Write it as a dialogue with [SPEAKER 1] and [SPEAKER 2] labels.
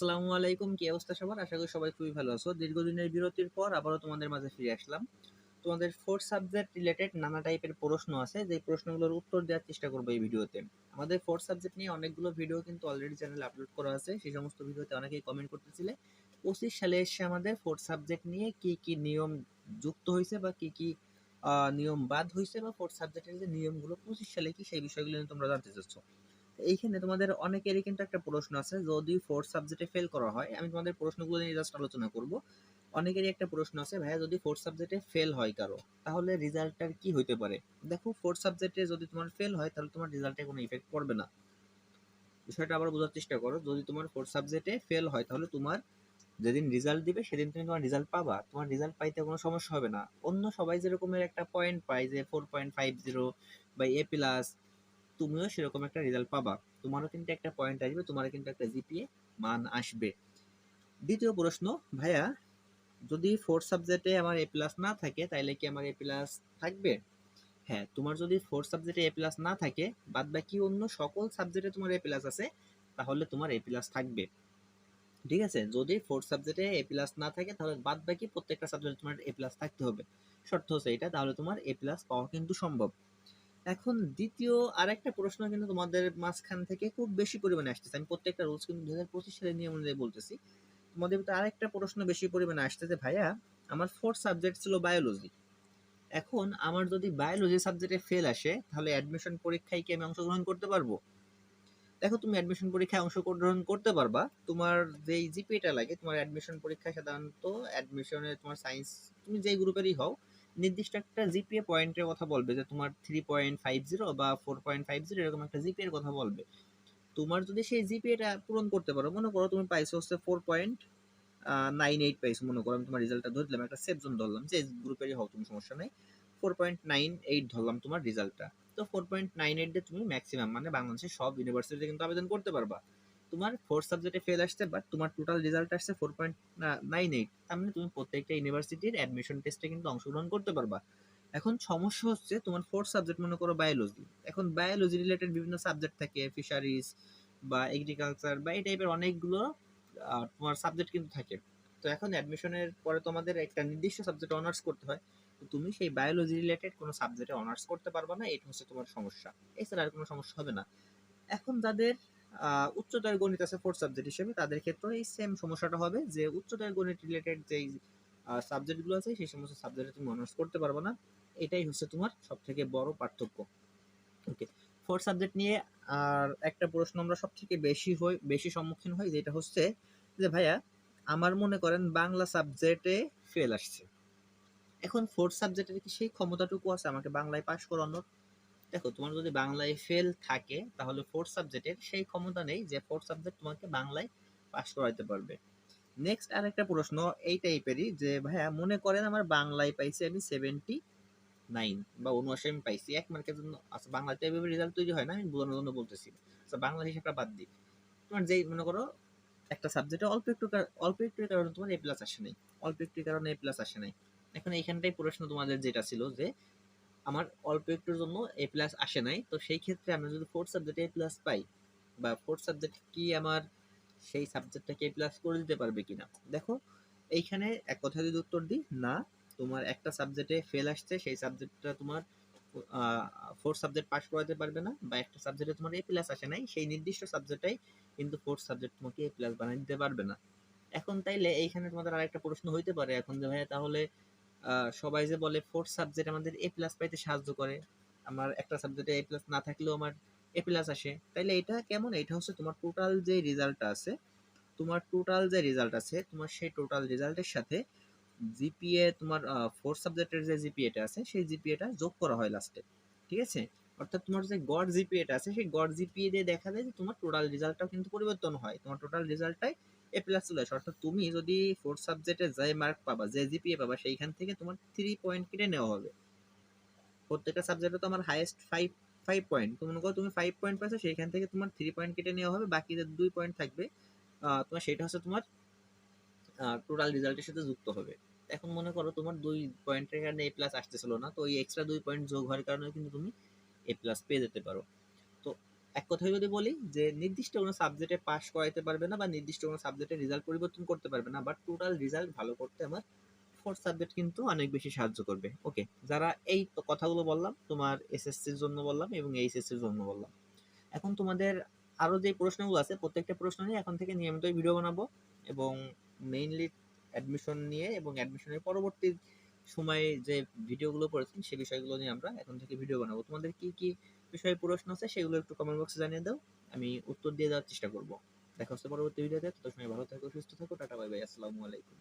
[SPEAKER 1] আসসালামু আলাইকুম। কি অবস্থা সবার? আশা করি সবাই খুবই ভালো আছো। দীর্ঘদিনের বিরতির পর আবারও তোমাদের মাঝে ফিরে আসলাম। তোমাদের ফোর্থ সাবজেক্ট রিলেটেড নানা টাইপের প্রশ্ন আছে। যে প্রশ্নগুলোর উত্তর দেওয়ার চেষ্টা করব এই ভিডিওতে। আমাদের ফোর্থ সাবজেক্ট নিয়ে অনেকগুলো ভিডিও কিন্তু অলরেডি চ্যানেলে আপলোড করা আছে। সেই সমস্ত ভিডিওতে অনেকেই কমেন্ট করতেছিলে। পঁচিশ সালে এসে আমাদের ফোর্থ সাবজেক্ট নিয়ে কি কি নিয়ম যুক্ত হয়েছে বা কি কি নিয়ম বাদ হয়েছে বা ফোর্থ সাবজেক্টের যে নিয়মগুলো পঁচিশ সালে কি সেই বিষয়গুলো নিয়ে তোমরা জানতে চাচ্ছ? এইখানে তোমাদের অনেকেরই কিন্তু একটা প্রশ্ন আছে, যদি ফোর্থ সাবজেক্টে ফেল করা হয়, আমি তোমাদের প্রশ্নগুলো নিয়ে জাস্ট আলোচনা করব। অনেকেরই একটা প্রশ্ন আছে, ভাইয়া, যদি ফোর্থ সাবজেক্টে ফেল হয় কারও, তাহলে রেজাল্টটার কি হইতে পারে? দেখো ফোর্থ সাবজেক্টে যদি তোমার ফেল হয়, তাহলে তোমার রেজাল্টে কোনো ইফেক্ট পড়বে না। বিষয়টা আবার বোঝার চেষ্টা করো, যদি তোমার ফোর্থ সাবজেক্টে ফেল হয়, তাহলে তোমার যেদিন রেজাল্ট দিবে, সেদিন তুমি তোমার রেজাল্ট পাবা। তোমার রেজাল্ট পাইতে কোনো সমস্যা হবে না। অন্য সবাই যেরকমের একটা পয়েন্ট পায় যে ফোর পয়েন্ট ফাইভ জিরো বা এ প্লাস তুমিও সেরকম একটা রেজাল্ট পাবা। তোমারও কিন্তু একটা পয়েন্ট আসবে, তোমারও কিন্তু একটা জিপিএ মান আসবে। দ্বিতীয় প্রশ্ন, ভাইয়া, যদি ফোর্থ সাবজেক্টে আমার এ প্লাস না থাকে, তাইলে কি আমার এ প্লাস থাকবে? হ্যাঁ তোমার যদি ফোর্থ সাবজেক্টে এ প্লাস না থাকে, বাদ বাকি অন্য সকল সাবজেক্টে তোমার এ প্লাস আছে, তাহলে তোমার এ প্লাস থাকবে। ঠিক আছে? যদি ফোর্থ সাবজেক্টে এ প্লাস না থাকে, তাহলে বাদ বাকি প্রত্যেকটা সাবজেক্টে তোমার এ প্লাস থাকতে হবে। শর্ত হচ্ছে এটা, তাহলে তোমার এ প্লাস পাওয়া কিন্তু সম্ভব। এখন দ্বিতীয় আরেকটা প্রশ্ন কিন্তু তোমাদের মাঝখান থেকে খুব বেশি পরিমাণে আসতেছে। আমি প্রত্যেকটা রুলস কিন্তু দু হাজার পঁচিশ সালের নিয়ম অনুযায়ী বলতেছি। তোমাদের ভিতরে আরেকটা প্রশ্ন বেশি পরিমাণে আসতেছে, ভাইয়া, আমার ফোর্থ সাবজেক্ট ছিল বায়োলজি এখন আমার যদি বায়োলজি সাবজেক্টে ফেল আসে, তাহলে অ্যাডমিশন পরীক্ষায় কি আমি অংশগ্রহণ করতে পারব? দেখো, তুমি অ্যাডমিশন পরীক্ষায় অংশগ্রহণ করতে পারবা। তোমার যেই জিপিএটা লাগে, তোমার অ্যাডমিশন পরীক্ষায় সাধারণত অ্যাডমিশনে তোমার সায়েন্স তুমি যেই গ্রুপেরই হও নির্দিষ্ট একটা জিপিএ পয়েন্টের কথা বলবে, যে তোমার থ্রি পয়েন্ট ফাইভ জিরো বা ফোর পয়েন্ট ফাইভ জিরো এরকম একটা জিপিএ এর কথা বলবে। তোমার যদি সেই জিপিএটা পূরণ করতে পারো, মনে করো তুমি পাইছো হচ্ছে ফোর পয়েন্ট নাইন এইট পাইছো, মনে করো আমি তোমার রেজাল্টটা ধরলাম, একটা সেফ জোন ধরলাম, যে গ্রুপেরই হও তুমি, সমস্যা নেই। ফোর পয়েন্ট নাইন এইট ধরলাম তোমার রেজাল্টটা তো ফোর পয়েন্ট নাইন এইট দিয়ে তুমি ম্যাক্সিমাম মানে বাংলাদেশের সব ইউনিভার্সিটিতে কিন্তু আবেদন করতে পারবা। তোমার ফোর্থ সাবজেক্টে ফেল আসছে বাট তোমার টোটাল রেজাল্ট আসছে ফোর পয়েন্ট নাইন এইট তার মানে তুমি প্রত্যেকটা ইউনিভার্সিটির অ্যাডমিশন টেস্টে কিন্তু অংশগ্রহণ করতে পারবা। এখন সমস্যা হচ্ছে তোমার ফোর্থ সাবজেক্ট মনে করো বায়োলজি এখন বায়োলজি রিলেটেড বিভিন্ন সাবজেক্ট থাকে ফিশারিজ বা এগ্রিকালচার বা এই টাইপের অনেকগুলো তোমার সাবজেক্ট কিন্তু থাকে। তো এখন অ্যাডমিশনের পরে তোমাদের একটা নির্দিষ্ট সাবজেক্ট অনার্স করতে হয়। তো তুমি সেই বায়োলজি রিলেটেড কোনো সাবজেক্টে অনার্স করতে পারবে না, এটা হচ্ছে তোমার সমস্যা। এছাড়া আর কোনো সমস্যা হবে না। এখন যাদের উচ্চতর গণিত আছে ফোর্থ সাবজেক্ট হিসেবে, তাদের ক্ষেত্রে এই সেম সমস্যাটা হবে যে উচ্চতর গণিত রিলেটেড যেই সাবজেক্টগুলো আছে, সেই সমস্ত সাবজেক্টে তুমি অনার্স করতে পারবে না। এটাই হচ্ছে তোমার সব থেকে বড় পার্থক্য। ওকে ফোর্থ সাবজেক্ট নিয়ে আর একটা প্রশ্ন আমরা সব থেকে বেশি হই, বেশি সম্মুখীন হই, যেটা হচ্ছে যে, ভাইয়া, আমার মনে করেন বাংলা সাবজেক্টে ফেল আসছে। এখন ফোর্থ সাবজেক্টের কি সেই ক্ষমতাটুকু আছে? আমাকে বাংলায় পাশ করানোর? দেখো, তোমার যদি বাংলায় ফেল থাকে, তাহলে ফোর্থ সাবজেক্টের সেই ক্ষমতা নেই যে ফোর্থ সাবজেক্ট তোমাকে বাংলায় পাশ করাইতে পারবে। নেক্সট আরেকটা প্রশ্ন, এই টাইপেরই যে, ভাইয়া, মনে করেন আমার বাংলায় পাইছি আমি সেভেন্টি নাইন বা উনআশি আমি পাইছি, এক মার্কের জন্য আচ্ছা বাংলাতে এভাবে রেজাল্ট তৈরি হয় না, আমি বোঝানোর জন্য বলতেছি। আচ্ছা বাংলা হিসাবটা বাদ দিই। তোমার যেই, মনে করো, একটা সাবজেক্টে অল্প একটু অল্প একটু কারণে তোমার এ প্লাস আসে নাই, অল্প একটু কারণে এ প্লাস আসে নাই। এখন এইখানটাই প্রশ্ন তোমাদের যেটা ছিল যে আমার অল্প একটুর জন্য এ প্লাস আসে নাই। তো সেই ক্ষেত্রে আমরা যদি ফোর্থ সাবজেক্টে এ প্লাস পাই, বা ফোর্থ সাবজেক্ট কি আমার সেই সাবজেক্টটাকে এ প্লাস করে দিতে পারবে কিনা? দেখো, এইখানে এক কথা যদি উত্তর দিই, না, তোমার একটা সাবজেক্টে ফেল আসছে, সেই সাবজেক্টটা তোমার ফোর্থ সাবজেক্ট পাস করাতে পারবে না, বা একটা সাবজেক্টে তোমার এ প্লাস আসে নাই, সেই নির্দিষ্ট সাবজেক্টটাই কিন্তু ফোর্থ সাবজেক্ট তোমাকে এ প্লাস বানিয়ে দিতে পারবে না। এখন তাইলে এইখানে তোমাদের আরেকটা প্রশ্ন হইতে পারে, এখন যে ভাইয়া তাহলে সবাই যে বলে ফোর্থ সাবজেক্ট আমাদের এ প্লাস পাইতে সাহায্য করে। আমার একটা সাবজেক্টে এ প্লাস না থাকলেও আমার এ প্লাস আসে। তাইলে এটা কেমন? এটা হচ্ছে তোমার টোটাল যে রেজাল্টটা আছে, তোমার টোটাল যে রেজাল্ট আছে, তোমার সেই টোটাল রেজাল্টের সাথে জিপিএ তোমার ফোর্থ সাবজেক্টের যে জিপিএটা আছে, সেই জিপিএটা যোগ করা হয় লাস্টে ঠিক আছে? অর্থাৎ তোমার যে গড় জিপিএটা আছে, সেই গড় জিপিএ দিয়ে দেখা যায় যে তোমার টোটাল রেজাল্টটাও কিন্তু পরিবর্তন হয়। তোমার টোটাল রেজাল্টটাই এ প্লাস চলে আসে। অর্থাৎ তুমি যদি ফোর্থ সাবজেক্টে যে মার্ক পাবা যে জিপিএ পাবা, সেইখান থেকে তোমার থ্রি পয়েন্ট কেটে নেওয়া হবে। প্রত্যেকটা সাবজেক্টে তো আমার হাইয়েস্ট ফাইভ ফাইভ পয়েন্ট তো মনে করো তুমি ফাইভ পয়েন্ট পাইছো, সেইখান থেকে তোমার থ্রি পয়েন্ট কেটে নেওয়া হবে। বাকি যে দুই পয়েন্ট থাকবে তোমার সেটা হচ্ছে তোমার টোটাল রেজাল্টের সাথে যুক্ত হবে। এখন মনে করো তোমার দুই পয়েন্টের কারণে এ প্লাস আসতেছিল না, তো ওই এক্সট্রা দুই পয়েন্ট যোগ হওয়ার কারণে কিন্তু তুমি এ প্লাস পেয়ে যেতে পারো। এক কথায় যদি বলি যে নির্দিষ্ট কোনো সাবজেক্টে পাস করাইতে পারবে না বা নির্দিষ্ট কোনো সাবজেক্টে রেজাল্ট পরিবর্তন করতে পারবে না বাট টোটাল রেজাল্ট ভালো করতে আমার ফোর্থ সাবজেক্ট কিন্তু অনেক বেশি সাহায্য করবে। ওকে যারা এই কথাগুলো বললাম, তোমার এসএসসির জন্য বললাম এবং এইচএসসির জন্য বললাম। এখন তোমাদের আরও যে প্রশ্নগুলো আছে, প্রত্যেকটা প্রশ্ন নিয়ে এখন থেকে নিয়মিত ভিডিও বানাবো এবং মেইনলি অ্যাডমিশন নিয়ে এবং অ্যাডমিশনের পরবর্তী সময়ে যে ভিডিওগুলো করেছেন সেই বিষয়গুলো নিয়ে আমরা এখন থেকে ভিডিও বানাবো। তোমাদের কি কি বিষয়ে প্রশ্ন আছে সেগুলো একটু কমেন্ট বক্সে জানিয়ে দাও, আমি উত্তর দিয়ে দেওয়ার চেষ্টা করব। দেখা হচ্ছে পরবর্তী ভিডিওতে তত সময় ভালো থাকো, সুস্থ থাকো, টাটা বাই বাই আসসালামু আলাইকুম।